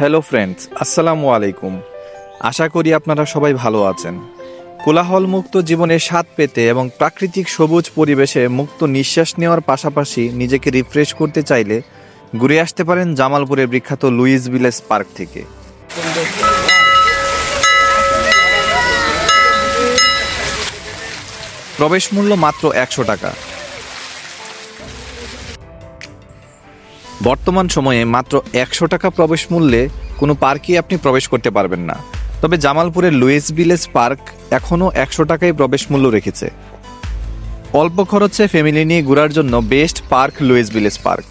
Hello friends আসসালামু আলাইকুম আশা করি আপনারা সবাই ভালো আছেন। কোলাহল মুক্ত জীবনের স্বাদ পেতে এবং প্রাকৃতিক সবুজ পরিবেশে মুক্ত নিঃশ্বাস নেওয়ার পাশাপাশি নিজেকে রিফ্রেশ করতে চাইলে ঘুরে আসতে পারেন জামালপুরের বিখ্যাত লুইস ভিলেজ পার্ক থেকে। প্রবেশ মূল্য মাত্র একশো টাকা। বর্তমান সময়ে মাত্র একশো টাকা প্রবেশ মূল্যে কোনো পার্কেই আপনি প্রবেশ করতে পারবেন না। তবে জামালপুরের লুইস ভিলেজ পার্ক এখনও একশো টাকায় প্রবেশ মূল্য রেখেছে। অল্প খরচে ফ্যামিলি নিয়ে ঘোরার জন্য best park Lewis village park.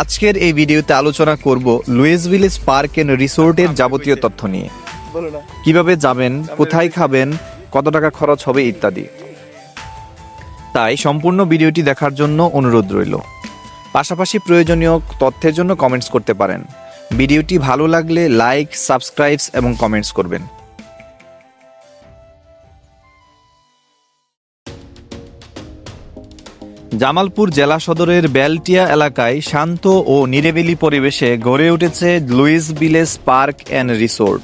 আজকের এই ভিডিওতে আলোচনা করব লুইস ভিলেজ পার্ক এন্ড রিসোর্টের যাবতীয় তথ্য নিয়ে। কীভাবে যাবেন, কোথায় খাবেন, কত টাকা খরচ হবে ইত্যাদি। তাই সম্পূর্ণ ভিডিওটি দেখার জন্য অনুরোধ রইল। পাশাপাশি প্রয়োজনীয় তথ্যের জন্য কমেন্টস করতে পারেন। ভিডিওটি ভালো লাগলে লাইক সাবস্ক্রাইবস এবং কমেন্টস করবেন। জামালপুর জেলা সদরের বেলটিয়া এলাকায় শান্ত ও নিরিবিলি পরিবেশে গড়ে উঠেছে Lewis village park and resort.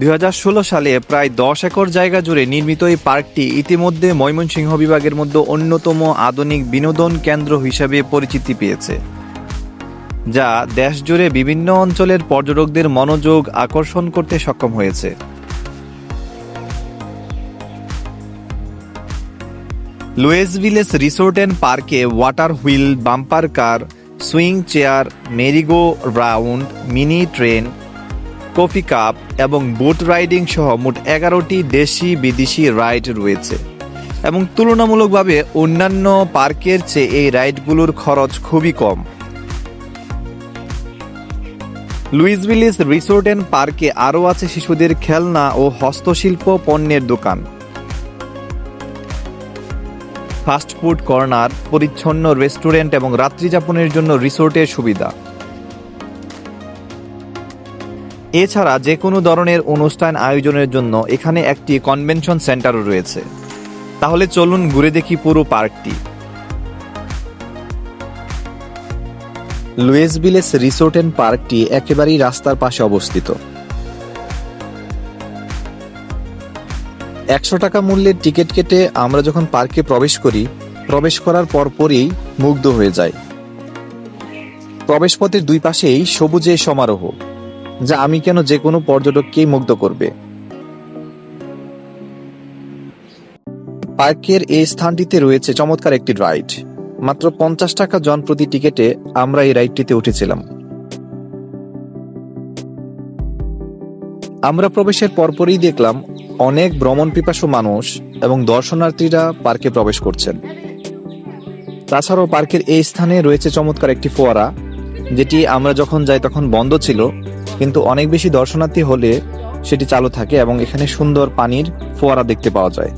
দু হাজার ষোলো সালে প্রায় দশ একর জায়গা জুড়ে নির্মিত এই পার্কটি ইতিমধ্যে ময়মনসিংহ বিভাগের মধ্যে অন্যতম আধুনিক বিনোদন কেন্দ্র হিসাবে পরিচিতি পেয়েছে, যা দেশ জুড়ে বিভিন্ন অঞ্চলের পর্যটকদের মনোযোগ আকর্ষণ করতে সক্ষম হয়েছে। লুয়েস ভিলেজ রিসোর্ট অ্যান্ড পার্কে water wheel, bumper car, swing chair, merry go round, mini train coffee cup এবং বোট রাইডিং সহ মোট এগারোটি দেশি বিদেশি রাইড রয়েছে। এবং তুলনামূলকভাবে অন্যান্য পার্কের চেয়ে এই রাইডগুলোর খরচ খুবই কম। লুইস ভিলিস রিসোর্ট অ্যান্ড পার্কে আরও আছে শিশুদের খেলনা ও হস্তশিল্প পণ্যের দোকান। ফাস্টফুড কর্নার, পরিচ্ছন্ন রেস্টুরেন্ট এবং রাত্রিযাপনের জন্য রিসোর্টের সুবিধা। এছাড়া যে কোনো ধরনের অনুষ্ঠান আয়োজনের জন্য এখানে একটি কনভেনশন সেন্টারও রয়েছে। তাহলে চলুন ঘুরে দেখি পুরো পার্কটি। লুয়েস ভিলেজ রিসোর্ট অ্যান্ড পার্কটি একেবারেই রাস্তার পাশে অবস্থিত। একশো টাকা মূল্যের টিকিট কেটে আমরা যখন পার্কে প্রবেশ করি, প্রবেশ করার পরপরই মুগ্ধ হয়ে যায় প্রবেশপথের দুই পাশেই সবুজে সমারোহ। যা আমি কেন যে কোনো পর্যটককেই মুগ্ধ করবে। পার্কের এই স্থানটিতে রয়েছে চমৎকার একটি রাইড। মাত্র পঞ্চাশ টাকা জন প্রতি টিকেটে আমরা এই রাইডটিতে উঠেছিলাম। আমরা প্রবেশের পরপরই দেখলাম অনেক ভ্রমণ পিপাসু মানুষ এবং দর্শনার্থীরা পার্কে প্রবেশ করছেন। তাছাড়াও পার্কের এই স্থানে রয়েছে চমৎকার একটি ফোয়ারা, যেটি আমরা যখন যাই তখন বন্ধ ছিল কিন্তু অনেক বেশি দর্শনার্থী হলে সেটি চালু থাকে এবং এখানে সুন্দর পানির ফোয়ারা দেখতে পাওয়া যায়।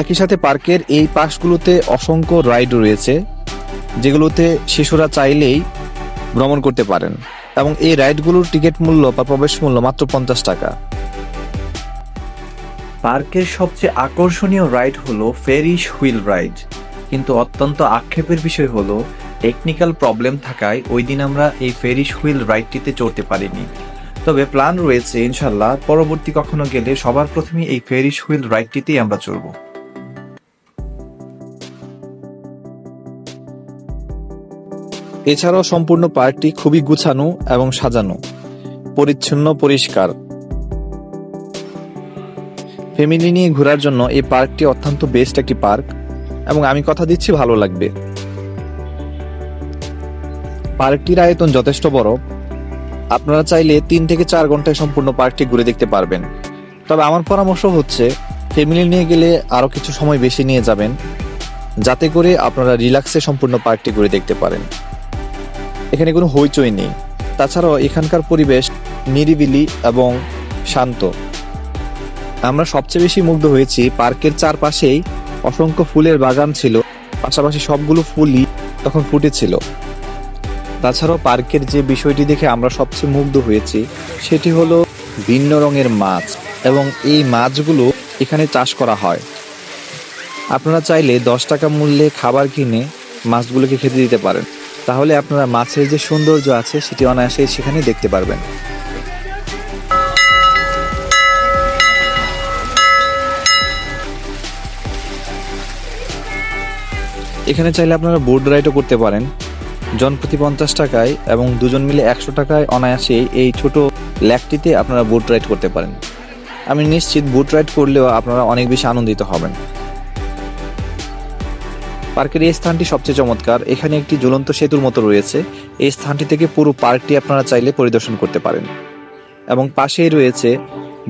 একই সাথে পার্কের এই পাশগুলোতে অসংখ্য রাইড রয়েছে, যেগুলোতে শিশুরা চাইলেই ভ্রমণ করতে পারেন এবং এই রাইডগুলোর টিকিট মূল্য বা প্রবেশ মূল্য মাত্র পঞ্চাশ টাকা। পার্কের সবচেয়ে আকর্ষণীয় রাইড হলো ফেরিশ হুইল রাইড, কিন্তু অত্যন্ত আক্ষেপের বিষয় হলো টেকনিক্যাল প্রবলেম থাকায় ওই দিন আমরা এই ফেরিশ হুইল রাইডটিতে চড়তে পারিনি। তবে প্ল্যান রয়েছে ইনশাল্লাহ পরবর্তী কখনো গেলে সবার প্রথমে এই ফেরিশ হুইল রাইডটিতেই আমরা চড়ব। এছাড়াও সম্পূর্ণ পার্কটি খুবই গুছানো এবং সাজানো। পরিচ্ছন্ন, পরিষ্কার। ফ্যামিলি নিয়ে ঘোরার জন্য এই পার্কটি অত্যন্ত বেস্ট একটি পার্ক এবং আমি কথা দিচ্ছি ভালো লাগবে। পার্কটির আয়তন যথেষ্ট বড়। আপনারা চাইলে তিন থেকে চার ঘন্টায় সম্পূর্ণ পার্কটি ঘুরে দেখতে পারবেন। তবে আমার পরামর্শ হচ্ছে ফ্যামিলি নিয়ে গেলে আরও কিছু সময় বেশি নিয়ে যাবেন, যাতে করে আপনারা রিল্যাক্সে সম্পূর্ণ পার্কটি ঘুরে দেখতে পারেন। এখানে কোনো হইচই নেই। তাছাড়াও এখানকার পরিবেশ নিরিবিলি এবং শান্ত। আমরা সবচেয়ে বেশি মুগ্ধ হয়েছি পার্কের চারপাশেই অসংখ্য ফুলের বাগান ছিল, পাশাপাশি সবগুলো ফুলই তখন ফুটেছিল তাছাড়াও পার্কের যে বিষয়টি দেখে আমরা সবচেয়ে মুগ্ধ হয়েছি, সেটি হলো ভিন্ন রঙের মাছ এবং এই মাছগুলো এখানে চাষ করা হয়। আপনারা চাইলে দশ টাকা মূল্যে খাবার কিনে মাছগুলোকে খেতে দিতে পারেন। তাহলে আপনারা মাছের যে সৌন্দর্য আছে, সেটি অনায়াসে সেখানে দেখতে পারবেন। এখানে চাইলে আপনারা বোর্ড রাইডও করতে পারেন। জন প্রতি পঞ্চাশ টাকায় এবং দুজন মিলে একশো টাকায় অনায়াসে এই ছোট ল্যাকটিতে আপনারা বুট রাইড করতে পারেন। আমি নিশ্চিত বুট রাইড করলেও আপনারা অনেক বেশি আনন্দিত হবেন। পার্কের এই স্থানটি সবচেয়ে চমৎকার। এখানে একটি জ্বলন্ত সেতুর মতো রয়েছে। এই স্থানটি থেকে পুরো পার্কটি আপনারা চাইলে পরিদর্শন করতে পারেন। এবং পাশেই রয়েছে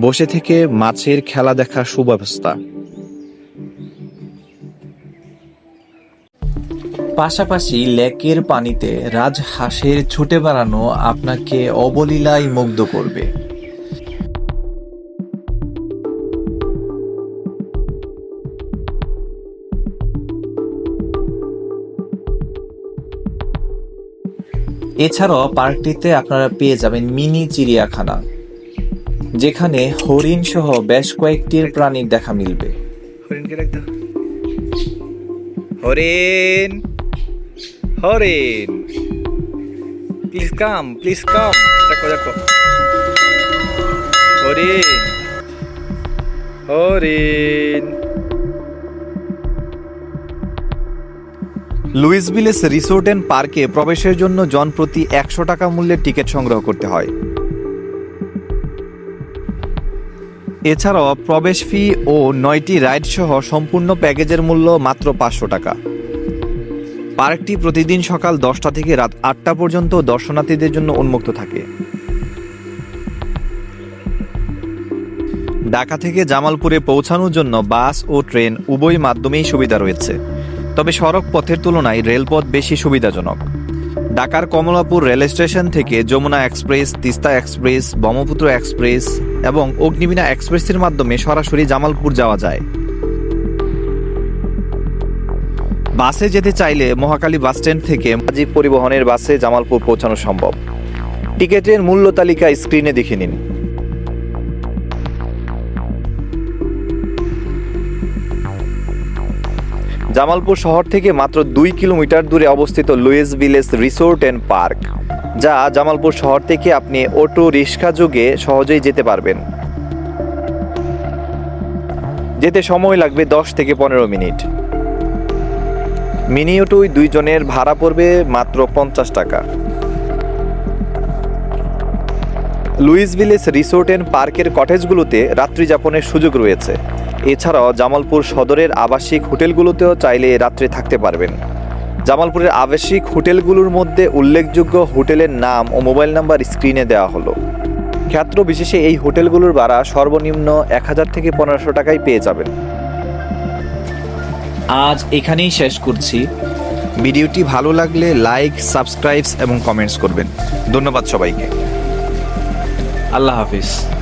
বসে থেকে মাছের খেলা দেখার সুব্যবস্থা। পাশাপাশি লেকের পানিতে রাজহাঁসের ছুটে বেড়ানো আপনাকে অবলীলায় মুগ্ধ করবে। এছাড়াও পার্কটিতে আপনারা পেয়ে যাবেন মিনি চিড়িয়াখানা, যেখানে হরিণ সহ বেশ কয়েকটির প্রাণীর দেখা মিলবে। হরিণকে দাও হরিণ! হরিণ প্লিজ কাম প্লিজ কাম দেখো দেখো হরিণ হরিণ লুইস রিসোর্ট অ্যান্ড পার্কে প্রবেশের জন্য জন প্রতি একশো টাকা মূল্যের টিকিট সংগ্রহ করতে হয়। এছাড়াও প্রবেশ ফি ও নয়টি রাইড সহ সম্পূর্ণ প্যাকেজের মূল্য মাত্র পাঁচশো টাকা। পার্কটি প্রতিদিন সকাল দশটা থেকে রাত আটটা পর্যন্ত দর্শনার্থীদের জন্য উন্মুক্ত থাকে। ঢাকা থেকে জামালপুরে পৌঁছানোর জন্য বাস ও ট্রেন উভয় মাধ্যমেই সুবিধা রয়েছে। তবে সড়ক পথের তুলনায় রেলপথ বেশি সুবিধাজনক। ঢাকার কমলাপুর রেল স্টেশন থেকে Jamuna express, Teesta express, Brahmaputra express এবং অগ্নিবীণা এক্সপ্রেসের মাধ্যমে সরাসরি জামালপুর যাওয়া যায়। বাসে যেতে চাইলে মহাকালী বাসস্ট্যান্ড থেকে মাজিব পরিবহনের বাসে জামালপুর পৌঁছানো সম্ভব। টিকিটের মূল্য তালিকা স্ক্রিনে দেখে নিন। জামালপুর শহর থেকে মাত্র দুই কিলোমিটার দূরে অবস্থিত Lewis village resort and park, যা জামালপুর শহর থেকে আপনি অটো, রিক্সা যোগে সহজেই যেতে পারবেন। যেতে সময় লাগবে দশ থেকে পনেরো মিনিট। মিনি অটোয় দুইজনের ভাড়া পড়বে মাত্র পঞ্চাশ টাকা। লুইস ভিলেজ রিসোর্ট অ্যান্ড পার্কের কটেজগুলোতে রাত্রিযাপনের সুযোগ রয়েছে। এছাড়াও জামালপুর সদরের আবাসিক হোটেলগুলোতেও চাইলে রাত্রে থাকতে পারবেন। জামালপুরের আবাসিক হোটেলগুলোর মধ্যে উল্লেখযোগ্য হোটেলের নাম ও মোবাইল নাম্বার স্ক্রিনে দেওয়া হলো। ক্ষেত্র বিশেষে এই হোটেলগুলোর ভাড়া সর্বনিম্ন এক হাজার থেকে পনেরোশো টাকায় পেয়ে যাবেন। আজ এখানেই শেষ করছি। ভিডিওটি ভালো লাগলে লাইক সাবস্ক্রাইবস এবং কমেন্টস করবেন। ধন্যবাদ সবাইকে। আল্লাহ হাফিজ।